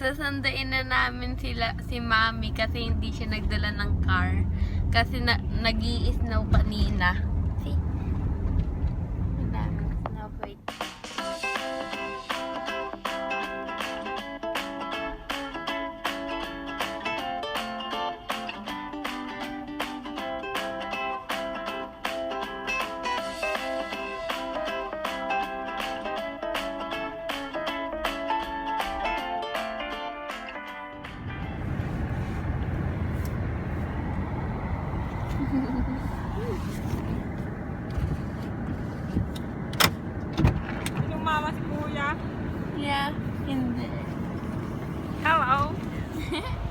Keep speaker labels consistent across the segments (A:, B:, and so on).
A: Sasandain na namin sila, si Mami kasi hindi siya nagdala ng car. Kasi na, nag-i-snow kanina.
B: Yung mama si kuya.
A: Yeah, hindi.
B: Hello.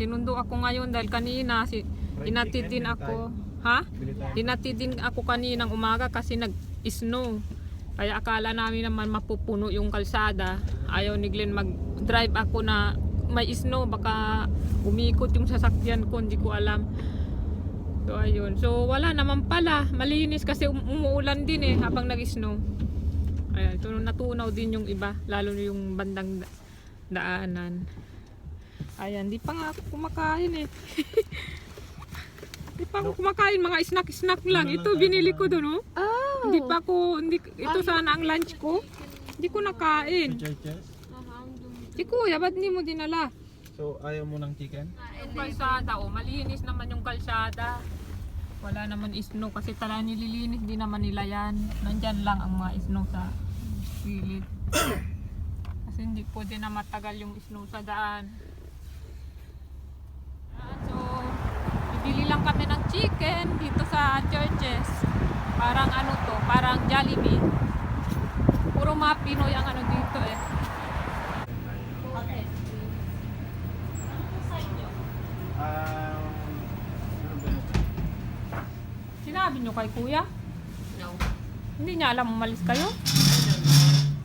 B: sinundo ako ngayon dahil kanina si inatid din ako. Ha? Dinatid din ako kaninang umaga kasi nag-snow. Kaya akala namin naman mapupuno yung kalsada. Ayaw ni Glenn mag-drive ako na may snow. Baka umikot yung sasakyan ko. Hindi ko alam. So ayun. So wala naman pala. Malinis kasi um- umuulan din eh habang nag-snow. Ayan. So natunaw din yung iba. Lalo na yung bandang da- daanan. Ayan. Di pa nga ako kumakain eh. Di pa ako kumakain. Mga snack-snack lang. Ito binili ko doon oh.
A: Oh!
B: Hindi pa ako, hindi, ito sana ang lunch ko. Hindi ko nakain. Si kuya, ba't hindi mo dinala?
C: So, ayaw mo ng chicken?
B: Yung kalsada, oh, malinis naman yung kalsada. Wala naman snow kasi tala nililinis din naman nila yan. Nandyan lang ang mga snow sa gilid. kasi hindi pwede na matagal yung snow sa daan. Ah, So, bibili lang kami ng chicken dito sa churches. Parang ano to, parang Jollibee. Puro mga Pinoy ang ano dito eh.
C: Um, ano yun?
B: Sinabi nyo kay kuya?
A: No.
B: Hindi niya alam umalis kayo?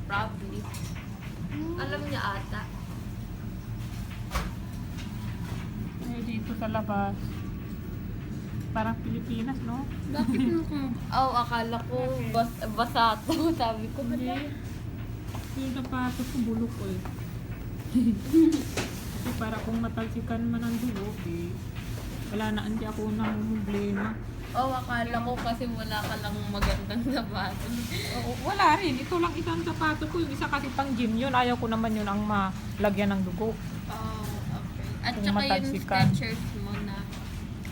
A: Probably. Alam niya ata.
B: Eh, dito sa labas. Parang Pilipinas, no?
A: Bakit mo kung... Oh, akala ko bas, basa to. Sabi ko,
B: Hindi. Yung sapatos ko bulok ko eh. Kasi para kung matalsikan man ang dugo, eh, wala na, hindi ako namumblema.
A: Oh, akala ko kasi wala ka lang magandang sapatos.
B: Oo, wala rin. Ito lang isang sapatos ko. Yung isa kasi pang gym yun. Ayaw ko naman yun ang malagyan ng dugo.
A: Oh, okay. At
B: Kung
A: saka yung
B: matalsikan.
A: Skechers mo.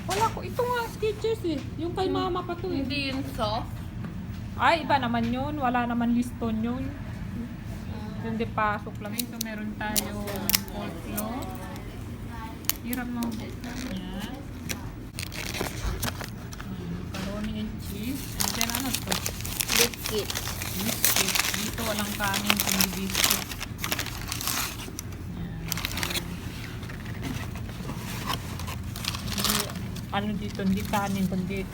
B: Wala ko. Ito nga, Skechers eh. Yung kay mama pa to eh.
A: Hindi yun soft.
B: Ay, iba naman yun. Wala naman liston yun. Hindi pasok lang. Ito meron tayo coleslaw. Hirap mo. Ayan. Mm, Macaroni and cheese. And then ano to?
A: Biscuit.
B: Biscuit. Dito walang kanin kundi biscuit. Ayan. Ano dito? Hindi kanin kundi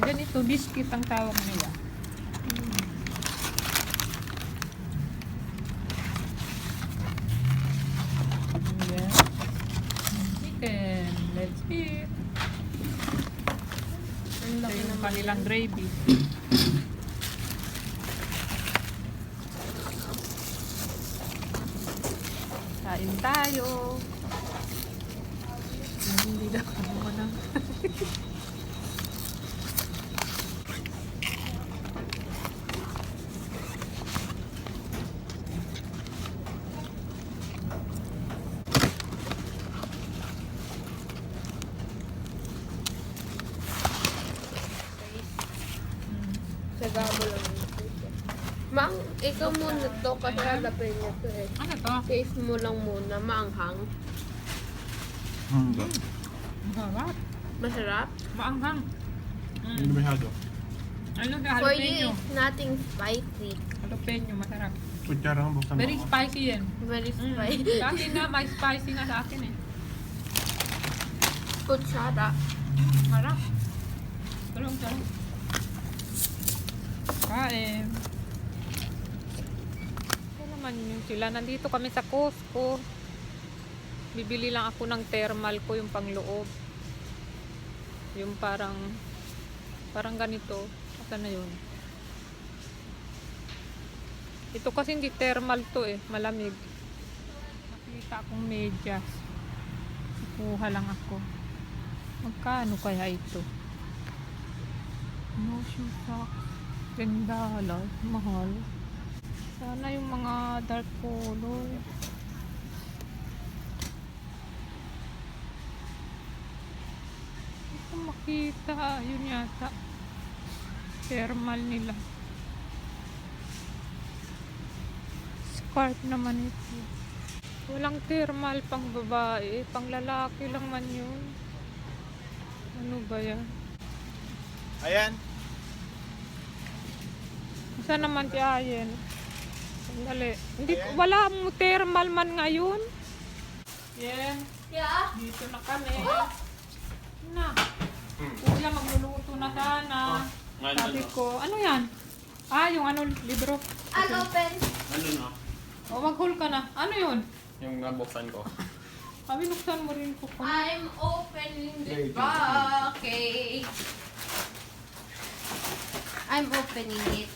B: ganito, biscuit ang tawag nila. Ayan. Chicken. Let's eat. Ito yung kanilang gravy. Kain tayo. Hindi na ako mo na.
A: Saga mo lang. Mang, ikaw muna to kasi halapin niya to eh.
B: Ano to?
A: Taste mo lang muna, maanghang.
C: Hmm,
B: Masarap.
A: Masarap.
B: Maanghang.
C: Hindi
B: Mm.
C: masyado.
B: Ano na
A: For you,
B: jalapeno?
A: it's nothing spicy.
B: Jalapeno, masarap.
C: Kutsara nga buksan mo.
B: Very spicy yan.
A: Very
B: Mm.
A: spicy.
B: Sa akin na, may spicy na sa akin eh.
A: Kutsara.
B: Harap. Tulong, tulong. Kain. man yun sila. Nandito kami sa Costco. Bibili lang ako ng thermal ko yung pangloob. Yung parang parang ganito. Asa na yun? Ito kasi hindi thermal to eh. Malamig. Nakita akong medyas. Kuha lang ako. Magkano kaya ito? No shoe socks. $10. Mahal. Sana yung mga dark color. Hindi ko makita. Yun yata. Thermal nila. Scarf naman ito. Walang thermal pang babae. Pang lalaki lang man yun. Ano ba yan?
C: Ayan.
B: Saan naman si Ayen? Sandali. Hindi, wala mo thermal man ngayon. Yan.
A: Yeah.
B: Dito na kami. Na. Kuya, magluluto na sana. Sabi ko, ano yan? Ah, yung ano, libro.
A: I'll open.
C: Ano na?
B: O, maghul ka na. Ano yun?
C: Yung nabuksan ko.
B: Kami nuksan mo rin ko.
A: I'm opening the package. I'm opening it.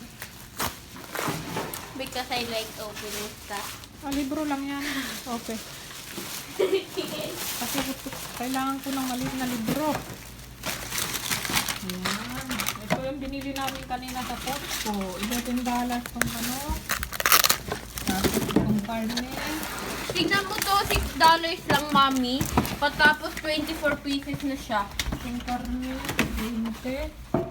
A: Because I like opening stuff.
B: Ah, libro lang yan. Okay. Kasi gusto, kailangan ko ng maliit na libro. Yan. Ito yung binili namin kanina sa Costco. $11 tong ano. Tapos itong karne.
A: Tignan mo to, $6 lang, mami. Patapos 24 pieces na siya.
B: Itong karne. 20.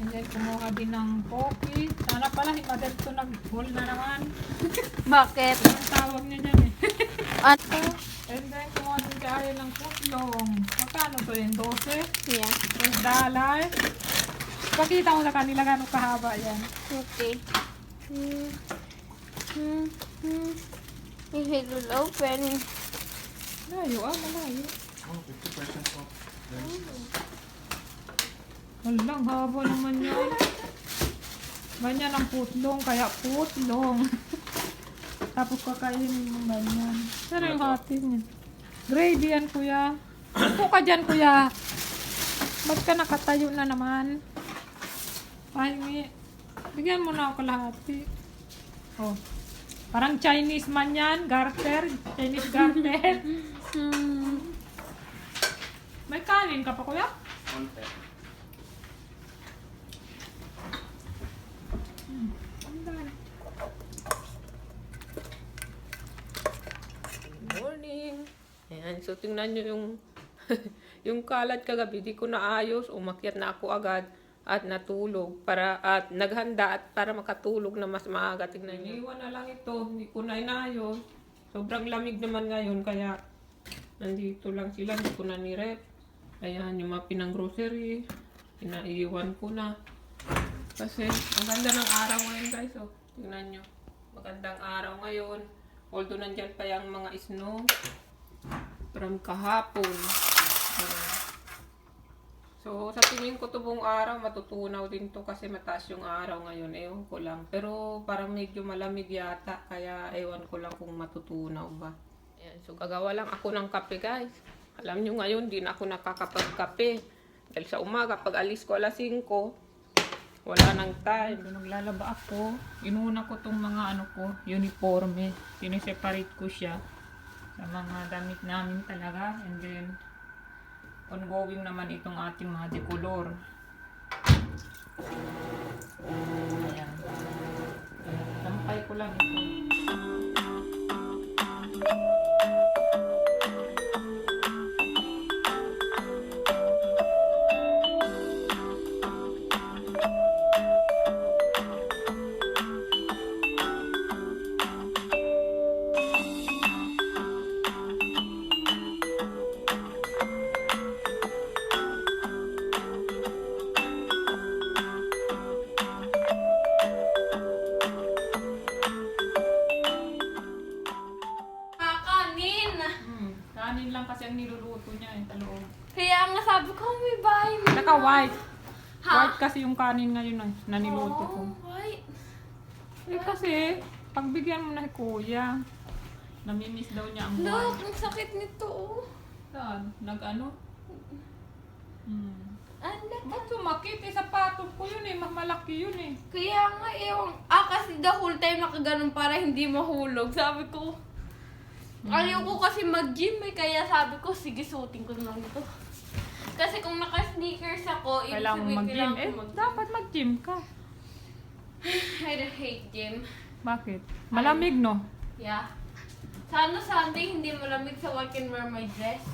B: And then kumuha din ng coffee. Sana pala si Mother to nag-haul na naman.
A: Bakit?
B: Ang tawag niya dyan eh.
A: At,
B: And then kumuha din si Ayan ng putlong. Magkano to yun? 12?
A: yeah.
B: $3. Pakita mo sa kanila gano'ng kahaba yan.
A: Okay. Hmm. Hmm. Hmm. It will open.
B: Layo ah, malayo.
C: Oh, 50% off.
B: Walang haba naman yan. Ganyan ang putlong, kaya putlong. Tapos kakainin mo ganyan. Pero yung hati niya. Gravy yan, kuya. Upo ka dyan, kuya. Ba't ka nakatayo na naman? Ay, mi. Bigyan mo na ako kalahati. Oh. Parang Chinese man yan. Garter. Chinese garter.
A: Hmm.
B: May kanin ka pa, kuya?
C: Konti.
B: So tingnan nyo yung yung kalat kagabi, di ko naayos, umakyat na ako agad at natulog para at naghanda at para makatulog na mas maaga. Tingnan nyo. Iwan na lang ito, hindi ko na inayos. Sobrang lamig naman ngayon kaya nandito lang sila, hindi ko na nirep. Ayan, yung mga pinang grocery, inaiwan ko na. Kasi ang ganda ng araw ngayon guys, oh. Tingnan nyo. Magandang araw ngayon. Although nandyan pa yung mga snow from kahapon. So, sa tingin ko to buong araw, matutunaw din to kasi mataas yung araw ngayon. Ewan ko lang. Pero parang medyo malamig yata. Kaya ewan ko lang kung matutunaw ba. Ayan. So, gagawa lang ako ng kape guys. Alam nyo ngayon, di na ako nakakapagkape. Dahil sa umaga, pag alis ko alas 5, wala nang time. So, naglalaba ako. Inuna ko tong mga ano ko, uniforme. Sineseparate ko siya sa mga damit namin talaga. And then, ongoing naman itong ating mga decolor. Ayan. Sampay ko lang ito. White kasi yung kanin ngayon eh, na niluto ko.
A: Oh, white.
B: Eh kasi, pagbigyan mo na si kuya. Namimiss daw niya ang
A: Look,
B: buhay.
A: ang sakit nito oh.
B: Saan? Nag-ano? Hmm.
A: Ala.
B: Ba't sumakit? Eh, sapatos ko yun eh. Mas malaki yun eh.
A: Kaya nga ewan. Ah, kasi the whole time nakaganon para hindi mahulog. Sabi ko, ayaw ko kasi mag-gym eh. Kaya sabi ko, sige, suotin ko na lang ito. Kasi kung naka-sneakers ako, ibig
B: Kailangan mo
A: sabihin
B: mag-gym.
A: kailangan
B: Eh,
A: ko mag-gym.
B: dapat mag-gym ka.
A: I hate gym.
B: Bakit? Malamig, no?
A: Yeah. Sana Sunday hindi malamig so I can wear my dress.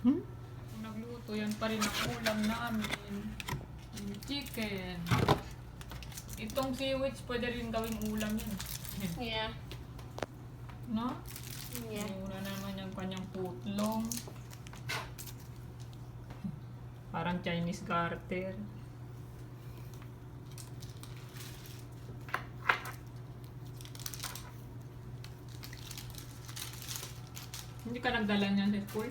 B: Hmm? Nagluto yan pa rin ang ulam namin. Yung chicken. Itong seaweeds pwede rin gawing ulam yan.
A: Yeah.
B: No?
A: Yeah.
B: Una naman yung kanyang putlong. Parang Chinese garter. Hindi ka nagdala niyan school?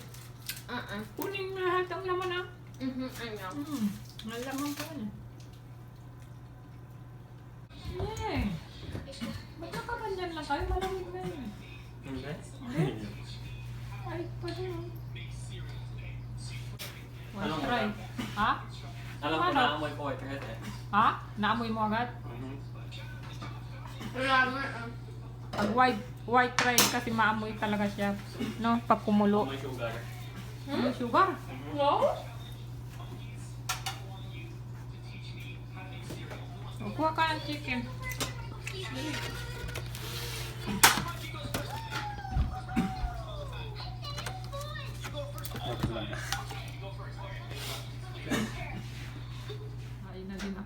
A: Uh-uh.
B: Kunin mo lahat ang laman ah.
A: Mhm, ano.
B: Hmm, ang laman pa niya. Yay! Ba't nakaganyan lang kayo? Malamig na yun.
C: Hindi?
B: Ay, pwede yun.
C: Anong
B: try. Ha?
C: Alam ko
B: Ano?
C: na amoy ko eh. Kahit eh.
B: Ha? Naamoy mo agad?
C: Mhm.
A: Nga. ah.
B: Pag white, white rice kasi maamoy talaga siya. No? Pag kumulo.
C: Amoy sugar.
B: Ano sugar?
A: No?
B: O, kuha ka ng chicken.
C: Tapos lang.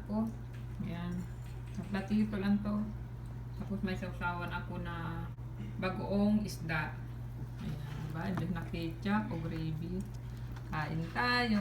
B: Ako. Ayan. Naplatiyo ko lang to. Tapos may sausawan ako na bagoong isda. Ayan, diba? Hindi na ketchup o gravy. Kain tayo.